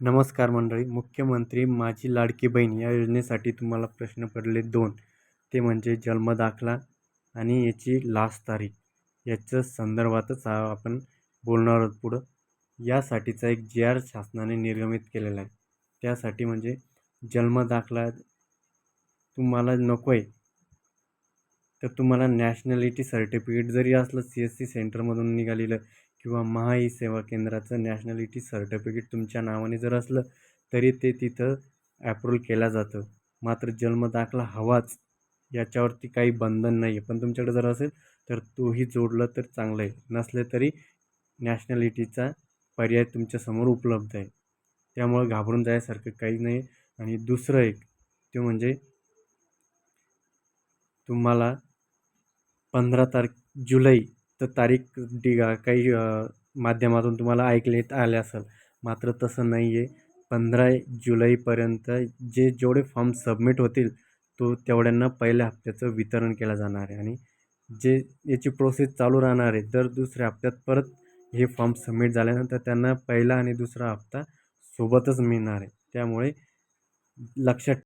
नमस्कार मंडळी. मुख्यमंत्री माझी लाडकी बहीण या योजनेसाठी तुम्हाला प्रश्न पडले दोन. ते म्हणजे जन्मदाखला आणि याची लास्ट तारीख. याच्या संदर्भातच आपण बोलणार आहोत पुढं. यासाठीचा एक जे आर शासनाने निर्गमित केलेला आहे. त्यासाठी म्हणजे जन्मदाखला तुम्हाला नको आहे तर तुम्हाला नॅशनॅलिटी सर्टिफिकेट जरी असलं सी एस सी सेंटरमधून निघालेलं किंवा महा ई सेवा केंद्राचं नॅशनॅलिटी सर्टिफिकेट तुमच्या नावाने जर असलं तरी ते तिथं ॲप्रूव्ह केलं जातं. मात्र जन्मदाखला हवाच याच्यावरती काही बंधन नाही आहे पण तुमच्याकडे जर असेल तर तोही जोडलं तर चांगलं आहे. नसले तरी नॅशनॅलिटीचा पर्याय तुमच्यासमोर उपलब्ध आहे. त्यामुळं घाबरून जाण्यासारखं काही नाही आणि दुसरं एक ते म्हणजे तुम्हाला पंधरा तारख जुलै तर तारीख डिगा काही माध्यमातून तुम्हाला ऐकण्यात आले असेल. मात्र तसं नाही आहे पंधरा जुलैपर्यंत जे जेवढे फॉर्म सबमिट होतील तो तेवढ्यांना पहिल्या हप्त्याचं वितरण केलं जाणार आहे. आणि जे याची प्रोसेस चालू राहणार आहे दर दुसऱ्या हप्त्यात परत हे फॉर्म सबमिट झाल्यानंतर त्यांना पहिला आणि दुसरा हप्ता सोबतच मिळणार आहे. त्यामुळे लक्षात